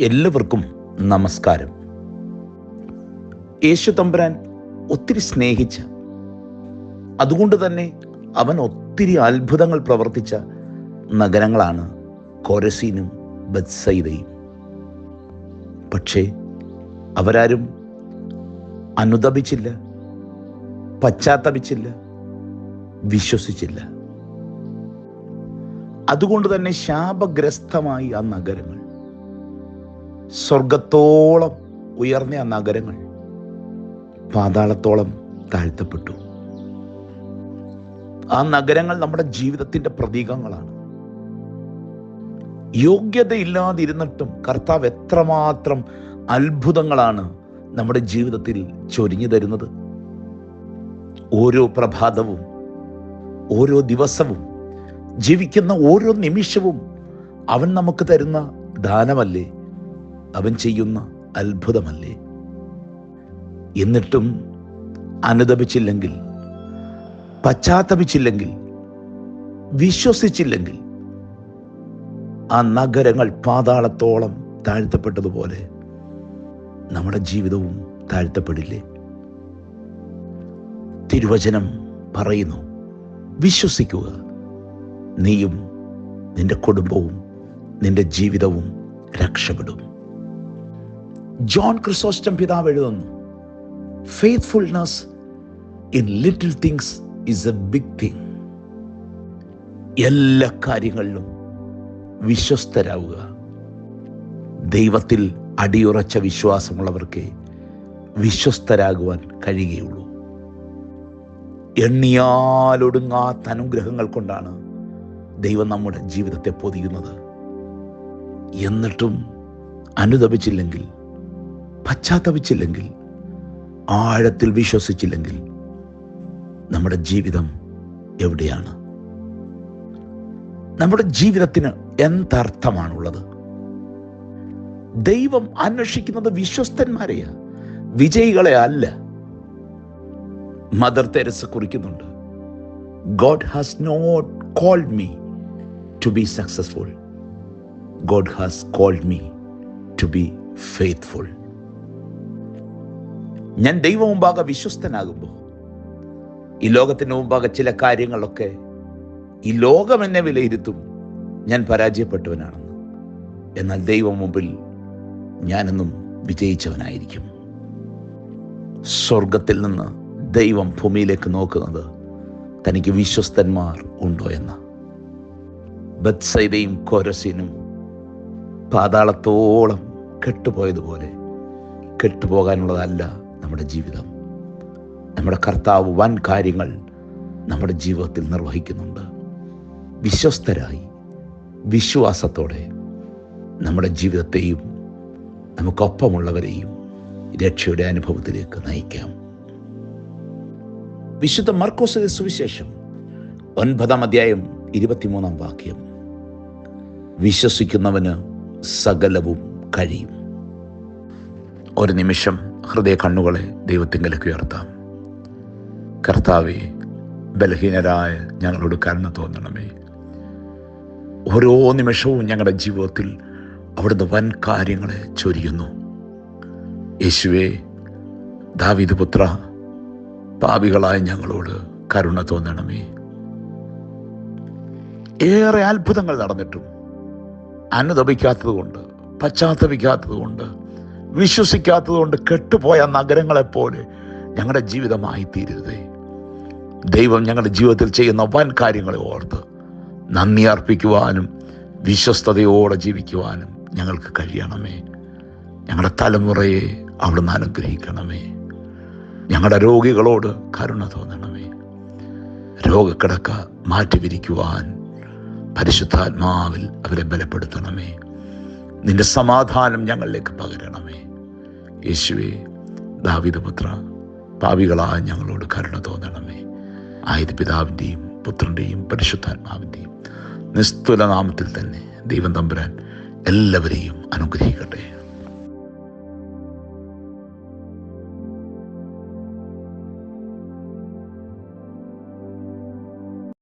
എല്ലാവർക്കും നമസ്കാരം. യേശു തമ്പുരാൻ ഒത്തിരി സ്നേഹിച്ച അതുകൊണ്ട് തന്നെ അവൻ ഒത്തിരി അത്ഭുതങ്ങൾ പ്രവർത്തിച്ച നഗരങ്ങളാണ് കോരസീനും ബത്സൈദയും. പക്ഷേ അവരാരും അനുദപിച്ചില്ല പശ്ചാത്തപിച്ചില്ല വിശ്വസിച്ചില്ല. അതുകൊണ്ട് തന്നെ ശാപഗ്രസ്തമായി ആ നഗരങ്ങൾ. സ്വർഗത്തോളം ഉയർന്ന ആ നഗരങ്ങൾ പാതാളത്തോളം താഴ്ത്തപ്പെട്ടു. ആ നഗരങ്ങൾ നമ്മുടെ ജീവിതത്തിന്റെ പ്രതീകങ്ങളാണ്. യോഗ്യതയില്ലാതിരുന്നിട്ടും കർത്താവ് എത്രമാത്രം അത്ഭുതങ്ങളാണ് നമ്മുടെ ജീവിതത്തിൽ ചൊരിഞ്ഞു തരുന്നത്. ഓരോ പ്രഭാതവും ഓരോ ദിവസവും ജീവിക്കുന്ന ഓരോ നിമിഷവും അവൻ നമുക്ക് തരുന്ന ദാനമല്ലേ? അവൻ ചെയ്യുന്ന അത്ഭുതമല്ലേ? എന്നിട്ടും അനുദപിച്ചില്ലെങ്കിൽ പശ്ചാത്തപിച്ചില്ലെങ്കിൽ വിശ്വസിച്ചില്ലെങ്കിൽ ആ നഗരങ്ങൾ പാതാളത്തോളം താഴ്ത്തപ്പെട്ടതുപോലെ നമ്മുടെ ജീവിതവും താഴ്ത്തപ്പെടില്ലേ? തിരുവചനം പറയുന്നു വിശ്വസിക്കുക. നീയും നിന്റെ കുടുംബവും നിന്റെ ജീവിതവും രക്ഷപ്പെടും. ജോൺ ക്രിസോസ്റ്റം പിതാവ് എഴുതുന്നു faithfulness in little things is a big thing എല്ലാ കാര്യങ്ങളിലും വിശ്വസ്തരാവുക. ദൈവത്തിൽ അടിയുറച്ച വിശ്വാസമുള്ളവർക്ക് വിശ്വസ്തരാകുവാൻ കഴിയുകയുള്ളൂ. എണ്ണിയാലൊടുങ്ങാത്ത അനുഗ്രഹങ്ങൾ കൊണ്ടാണ് ദൈവം നമ്മുടെ ജീവിതത്തെ പൊതിയുന്നത്. എന്നിട്ടും അനുദപിച്ചില്ലെങ്കിൽ പശ്ചാത്തപിച്ചില്ലെങ്കിൽ ആഴത്തിൽ വിശ്വസിച്ചില്ലെങ്കിൽ നമ്മുടെ ജീവിതം എവിടെയാണ്? നമ്മുടെ ജീവിതത്തിന് എന്തർത്ഥമാണുള്ളത്? ദൈവം അന്വേഷിക്കുന്നത് വിശ്വസ്തന്മാരെയാ വിജയികളെ അല്ല. Mother Teresa കുറിക്കുന്നുണ്ട് God has not called me to be successful God has called me to be faithful ഞാൻ ദൈവം മുമ്പാകെ വിശ്വസ്തനാകുമ്പോൾ ഈ ലോകത്തിന് മുമ്പാകെ ചില കാര്യങ്ങളൊക്കെ ഈ ലോകം എന്നെ വിലയിരുത്തും ഞാൻ പരാജയപ്പെട്ടവനാണെന്ന്. എന്നാൽ ദൈവം മുമ്പിൽ ഞാനെന്നും വിജയിച്ചവനായിരിക്കും. സ്വർഗത്തിൽ നിന്ന് ദൈവം ഭൂമിയിലേക്ക് നോക്കുന്നത് തനിക്ക് വിശ്വസ്തന്മാർ ഉണ്ടോ എന്ന്. ബത്സൈദയും കോരസീനും പാതാളത്തോളം കെട്ടുപോയതുപോലെ കെട്ടുപോകാനുള്ളതല്ല നമ്മുടെ ജീവിതം. നമ്മുടെ കർത്താവ് വൻ കാര്യങ്ങൾ നമ്മുടെ ജീവിതത്തിൽ നിർവഹിക്കുന്നുണ്ട്. വിശ്വസ്തരായി വിശ്വാസത്തോടെ നമ്മുടെ ജീവിതത്തെയും നമുക്കൊപ്പമുള്ളവരെയും രക്ഷയുടെ അനുഭവത്തിലേക്ക് നയിക്കാം. വിശുദ്ധ മർക്കോസ് സുവിശേഷം ഒൻപതാം അധ്യായം ഇരുപത്തിമൂന്നാം വാക്യം. വിശ്വസിക്കുന്നവന് സകലവും കഴിയും. ഒരു നിമിഷം. ഹൃദയ കണ്ണുകളെ ദൈവത്തിങ്കലേക്ക് ഉയർത്താം. കർത്താവെ ബലഹീനരായ ഞങ്ങളോട് കരുണ തോന്നണമേ. ഓരോ നിമിഷവും ഞങ്ങളുടെ ജീവിതത്തിൽ അവിടുന്ന് വൻ കാര്യങ്ങളെ ചൊരിയുന്നു. യേശുവെ ദാവിദ് പുത്ര പാപികളായ ഞങ്ങളോട് കരുണ തോന്നണമേ. ഏറെ അത്ഭുതങ്ങൾ നടന്നിട്ടും അനുദപിക്കാത്തത് കൊണ്ട് പശ്ചാത്തപിക്കാത്തത് കൊണ്ട് വിശ്വസിക്കാത്തത് കൊണ്ട് കെട്ടുപോയ നഗരങ്ങളെപ്പോലെ ഞങ്ങളുടെ ജീവിതമായി തീരരുതേ ദൈവം ഞങ്ങളുടെ ജീവിതത്തിൽ ചെയ്യുന്ന വൻ കാര്യങ്ങളെ ഓർത്ത് നന്ദി അർപ്പിക്കുവാനും വിശ്വസ്തയോടെ ജീവിക്കുവാനും ഞങ്ങൾക്ക് കഴിയണമേ. ഞങ്ങളുടെ തലമുറയെ അവിടുന്ന് അനുഗ്രഹിക്കണമേ. ഞങ്ങളുടെ രോഗികളോട് കരുണ തോന്നണമേ. രോഗക്കിടക്ക മാറ്റിവിരിക്കുവാൻ പരിശുദ്ധാത്മാവിൽ അവരെ ബലപ്പെടുത്തണമേ. നിന്റെ സമാധാനം ഞങ്ങളിലേക്ക് പകരണമേ. യേശുവെ ദാവിദപുത്ര പാവികളായ ഞങ്ങളോട് കരുണ തോന്നണമേ. ആയത് പിതാവിന്റെയും പുത്രന്റെയും പരിശുദ്ധാത്മാവിന്റെയും നിസ്തുല നാമത്തിൽ തന്നെ ദൈവം തമ്പുരാൻ എല്ലാവരെയും അനുഗ്രഹിക്കട്ടെ.